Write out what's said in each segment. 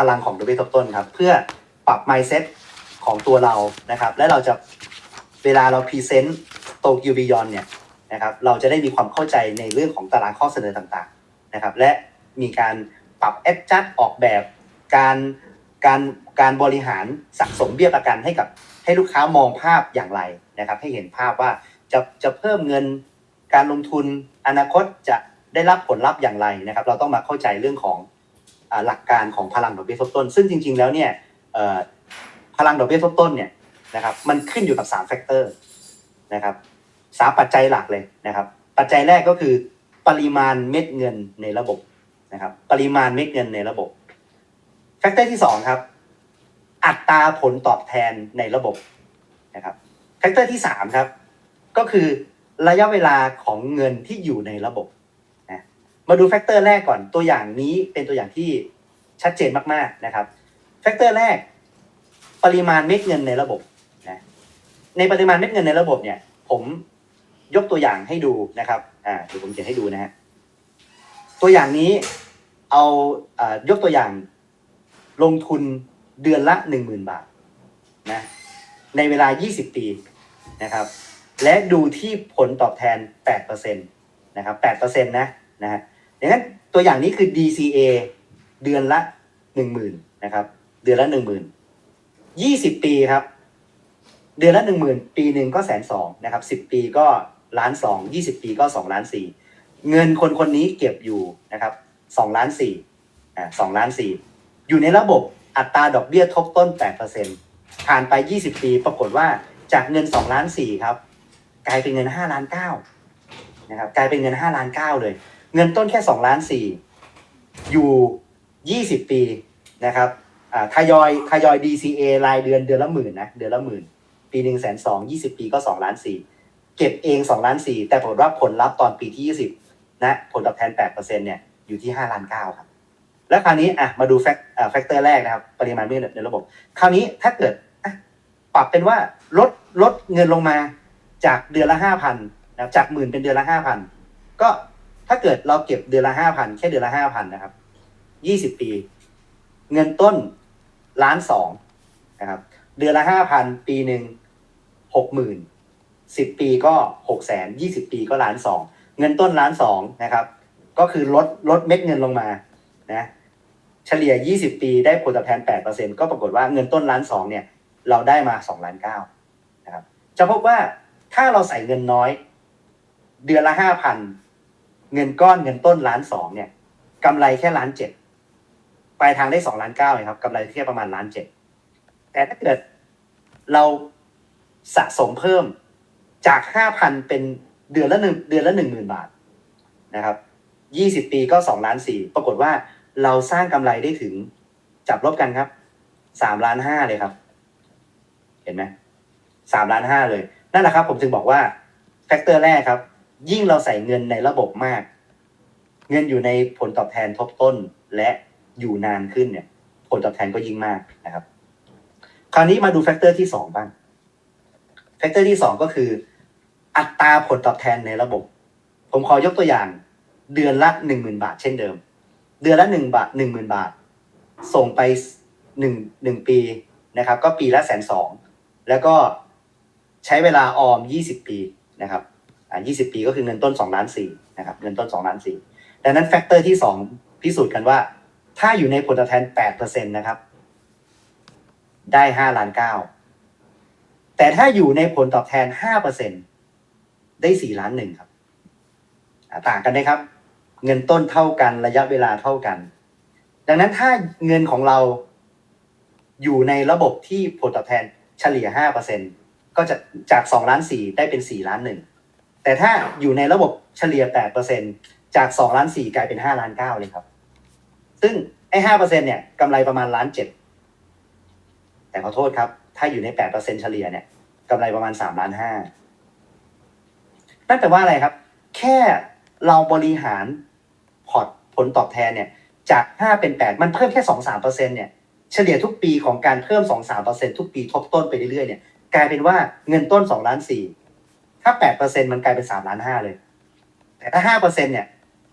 พลังของ w ทบต้นครับ เพื่อปรับ mindset ของตัวเรานะครับ และเราจะเวลาเราพรีเซนต์โตเกียวบิยอนเนี่ยนะครับเราจะได้มีความเข้าใจในเรื่องของตารางข้อเสนอต่างๆนะครับ และมีการปรับแอดจัดออกแบบการการการบริหารสะสมเบี้ยประกันให้กับให้ลูกค้ามองภาพอย่างไรนะครับ ให้เห็นภาพว่าจะจะเพิ่มเงินการลงทุนอนาคตจะได้รับผลลัพธ์อย่างไรนะครับ เราต้องมาเข้าใจเรื่องของ หลักการของพลังดอกเบี้ยทบต้น ซึ่งจริง ๆ แล้วเนี่ยพลังดอกเบี้ยทบต้นเนี่ยนะครับมันขึ้นอยู่กับ3แฟกเตอร์นะครับสามปัจจัยหลักเลยนะครับ ปัจจัยแรกก็คือปริมาณเม็ดเงินในระบบนะครับปริมาณเม็ดเงินในระบบแฟกเตอร์ที่สองครับอัตราผลตอบแทนในระบบนะครับแฟกเตอร์ที่สามครับก็คือระยะเวลาของเงินที่อยู่ในระบบ มาดูแฟกเตอร์แรกก่อนตัวอย่างนี้เป็นตัวอย่างที่ชัดเจนมากๆนะครับแฟกเตอร์แรก ปริมาณเม็ดเงินในระบบนะในปริมาณเม็ดเงินในระบบเนี่ย ผมยกตัวอย่างให้ดูนะครับอ่าเดี๋ยวผมเขียนให้ดูนะฮะตัวอย่างนี้เอาอายกตัวอย่างลงทุนเดือนละ10,000บาทนะในเวลา 20 ปีนะครับ และดูที่ผลตอบแทน8%นะครับ8%นะนะฮะ ดังนั้นตัวอย่างนี้คือ DCA เดือนละ10,000นนะครับ เดือนละ10,000 20ปีครับ เดือนละ10,000ปีหนึ่งก็แสนสองนะครับ10ปีก็ล้านสอง20ปีก็2ล้านสี่เงินคนคนนี้เก็บอยู่นะครับ2ล้านสี่อ่า2ล้านสี่อยู่ในระบบอัตราดอกเบี้ยทบต้น8%ผ่านไป20ปีปรากฏว่าจากเงิน2ล้าน4ครับ กลายเป็นเงิน5ล้าน9นะครับ กลายเป็นเงิน5ล้าน9เลย เงินต้นแค่2ล้าน4อยู่20ปีนะครับทยอยทยอย DCA รายเดือนเดือนละหมื่นนะเดือนละหมื่น ปีหนึ่งแสนสองยี่สิบปีก็2ล้าน4เก็บเอง2ล้าน4แต่ผลว่าผลลัพธ์ตอนปีที่20นะผลตอบแทน8%เปอร์เซ็นเนี่ยอยู่ที่5ล้าน9ครับ แล้วคราวนี้อะมาดูแฟกแฟกเตอร์แรกนะครับ ปริมาณเงินในระบบ คราวนี้ถ้าเกิดปรับเป็นว่าลดลดเงินลงมาจากเดือนละห้าพันนะจากหมื่นเป็นเดือนละห้าพันก็ ถ้าเกิดเราเก็บเดือนละห้าพันแค่เดือนละห้าพันนะครับยี่สิบปี เงินต้นล้านสองนะครับ เดือนละห้าพันปีหนึ่งหกหมื่นสิบปีก็หกแสนยี่สิบปีก็ล้านสองเงินต้นล้านสองนะครับ ก็คือลดลดเม็ดเงินลงมานะเฉลี่ย20ปีได้ผลตอบแทน8%ก็ปรากฏว่าเงินต้นล้านสองเนี่ย เราได้มา2ล้าน9นะครับ จะพบว่าถ้าเราใส่เงินน้อย เดือนละ5,000 เงินก้อนเงินต้นล้านสองเนี่ยกำไรแค่ล้านเจ็ดปลายทางได้2ล้านเก้าเลยครับกำไรแค่ประมาณล้านเจ็ดแต่ถ้าเกิดเราสะสมเพิ่มจาก5,000เป็นเดือนละหนึ่งเดือนละหนึ่งหมื่นบาทนะครับยี่สิบปีก็สองล้านสี่ปรากฏว่าเราสร้างกำไรได้ถึงจับลบกันครับสามล้านห้าเลยครับ เห็นไหมสามล้านห้าเลย นั่นแหละครับ ผมจึงบอกว่าแฟกเตอร์แรกครับ ยิ่งเราใส่เงินในระบบมาก เงินอยู่ในผลตอบแทนทบต้นและอยู่นานขึ้นเนี่ย ผลตอบแทนก็ยิ่งมากนะครับ คราวนี้มาดูแฟกเตอร์ที่สองบ้างแฟกเตอร์ที่สองก็คือ อัตราผลตอบแทนในระบบ ผมขอยกตัวอย่าง เดือนละหนึ่งหมื่นบาทเช่นเดิม เดือนละหนึ่งบาทหนึ่งหมื่นบาท ส่งไปหนึ่งหนึ่งปีนะครับ ก็ปีละแสนสองแล้วก็ใช้เวลาออมยี่สิบปีนะครับ อ่ายี่สิบปีก็คือเงินต้นสองล้านสี่นะครับเงินต้นสองล้านสี่ดังนั้นแฟกเตอร์ที่สองพิสูจน์กันว่า ถ้าอยู่ในผลตอบแทนแปดเปอร์เซ็นตนะครับ ได้ห้าล้านเก้าแต่ถ้าอยู่ในผลตอบแทนห้าเปอร์เซ็นได้สี่ล้านหนึ่งครับต่างกันไหมครับ เงินต้นเท่ากันระยะเวลาเท่ากัน ดังนั้นถ้าเงินของเราอยู่ในระบบที่ผลตอบแทนเฉลี่ย 5%ก็จะจาก 2 ล้าน 4 ได้เป็น 4 ล้าน1 แต่ถ้าอยู่ในระบบเฉลี่ย 8%จาก 2 ล้าน 4 กลายเป็น 5 ล้าน 9 เลยครับ ซึ่งไอ้ 5%เนี่ยกำไรประมาณล้าน 7 แต่ขอโทษครับ ถ้าอยู่ใน 8%เฉลี่ยเนี่ยกำไรประมาณ 3 ล้าน 5 นั่นแปลว่าอะไรครับ แค่เราบริหารพอร์ตผลตอบแทนเนี่ยจาก 5 เป็น 8 มันเพิ่มแค่ 2 3เปอร์เซ็นเนี่ยเฉลี่ยทุกปีของการเพิ่ม 2 3เปอร์เซ็นทุกปีทบต้นไปเรื่อยๆเนี่ยกลายเป็นว่าเงินต้น 2 ล้าน4 ถ้า8เปอร์เซ็นมันกลายเป็น3ล้าน5เลย แต่ถ้า5เปอร์เซ็นเนี่ย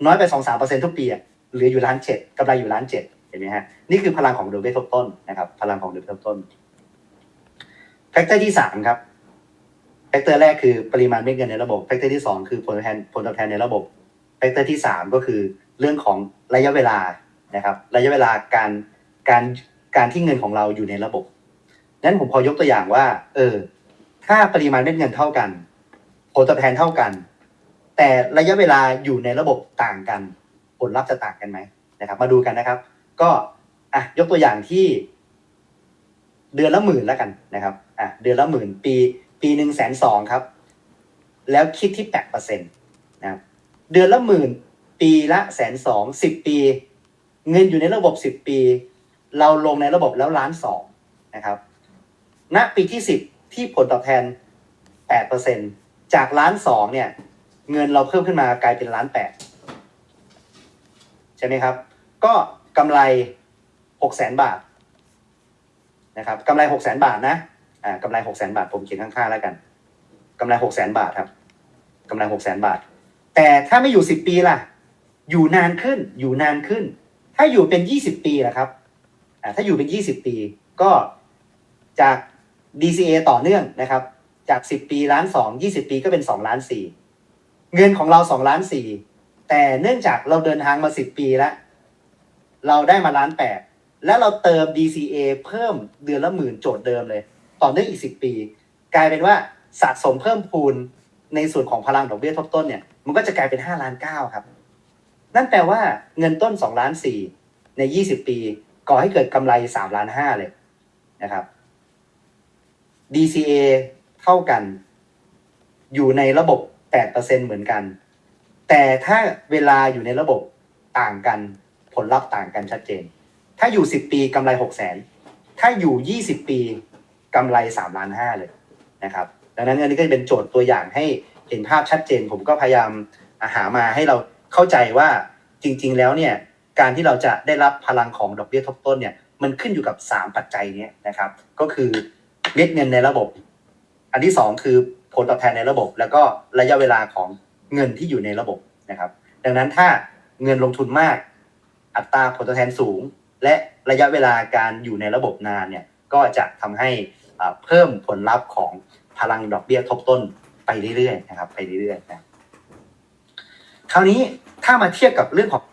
น้อยไป2 3เปอร์เซ็นทุกปีอะเหลืออยู่ล้าน7กำไรอยู่ล้าน7เห็นไหมฮะ นี่คือพลังของดอกเบี้ยทบต้นนะครับ พลังของดอกเบี้ยทบต้นแฟกเตอร์ที่สามครับแฟกเตอร์แรกคือปริมาณเม็ดเงินในระบบแฟกเตอร์ที่สองคือผลตอบแทนผลตอบแทนในระบบแฟกเตอร์ที่สามก็คือเรื่องของระยะเวลานะครับ ระยะเวลาการการการที่เงินของเราอยู่ในระบบนั้นผมขอยกตัวอย่างว่า เออ ถ้าปริมาณเม็ดเงินเท่ากัน ลตอบแทนเท่ากัน แต่ระยะเวลาอยู่ในระบบต่างกัน ผลลัพธ์จะต่างกันไหมนะครับ มาดูกันนะครับ ก็อะยกตัวอย่างที่ เดือนละหมื่นแล้วกันนะครับอะเดือนละหมื่นปี ปีหนึ่งแสนสองครับ แล้วคิดที่แปดเปอร์เซ็นต์นะครับเดือนละหมื่นปีละแสนสองสิบปี เงินอยู่ในระบบสิบปี เราลงในระบบแล้วล้านสองนะครับณปีที่สิบที่ผลตอบแทนแปดเปอร์เซ็นต์ จากล้านสองเนี่ย เงินเราเพิ่มขึ้นมากลายเป็นล้านแปดใช่ไหมครับ ก็กำไรหกแสนบาทนะครับกำไรหกแสนบาทนะอ่ากำไรหกแสนบาท ผมเขียนข้างๆแล้วกันกำไรหกแสนบาทครับกำไรหกแสนบาท แต่ถ้าไม่อยู่สิบปีล่ะ อยู่นานขึ้น อยู่นานขึ้น ถ้าอยู่เป็นยี่สิบปีล่ะครับอ่าถ้าอยู่เป็นยี่สิบปี ก็จาก DCA ต่อเนื่องนะครับ จากสิบปีล้านสองยี่สิบปีก็เป็นสองล้านสี่เงินของเราสองล้านสี่แต่เนื่องจากเราเดินทางมาสิบปีแล้ว เราได้มาล้านแปดแล้วเราเติม DCA เพิ่มเดือนละหมื่นโจทย์เดิมเลย ต่อเนื่องอีกสิบปี กลายเป็นว่าสะสมเพิ่มพูนในส่วนของพลังดอกเบี้ยทบต้นเนี่ย มันก็จะกลายเป็นห้าล้านเก้าครับ นั่นแปลว่าเงินต้นสองล้านสี่ในยี่สิบปี ก่อให้เกิดกำไรสามล้านห้าเลยนะครับ DCA เท่ากัน อยู่ในระบบ8%เปอร์เซ็นเหมือนกัน แต่ถ้าเวลาอยู่ในระบบต่างกัน ผลลัพธ์ต่างกันชัดเจน ถ้าอยู่10ปีกำไร6 0 0 0 0 0ถ้าอยู่20ปีกำไร3ล้าน5เลยนะครับ ดังนั้นอันนี้ก็จะเป็นโจทย์ตัวอย่างให้เห็นภาพชัดเจน ผมก็พยายามหามาให้เราเข้าใจว่าจริง ๆ แล้วเนี่ยการที่เราจะได้รับพลังของดอกเบี้ยทบต้นเนี่ยมันขึ้นอยู่กับ 3 ปัจจัยนี้นะครับ ก็คือเม็ดเงินในระบบ อันที่สองคือผลตอบแทนในระบบ แล้วก็ระยะเวลาของเงินที่อยู่ในระบบนะครับ ดังนั้นถ้าเงินลงทุนมาก อัตราผลตอบแทนสูง และระยะเวลาการอยู่ในระบบนานเนี่ยก็จะทำให้อ่าเพิ่มผลลัพธ์ของพลังดอกเบี้ยทบต้นไปเรื่อยๆนะครับ ไปเรื่อยๆนะคราวนี้ถ้ามาเทียบกับเรื่องของ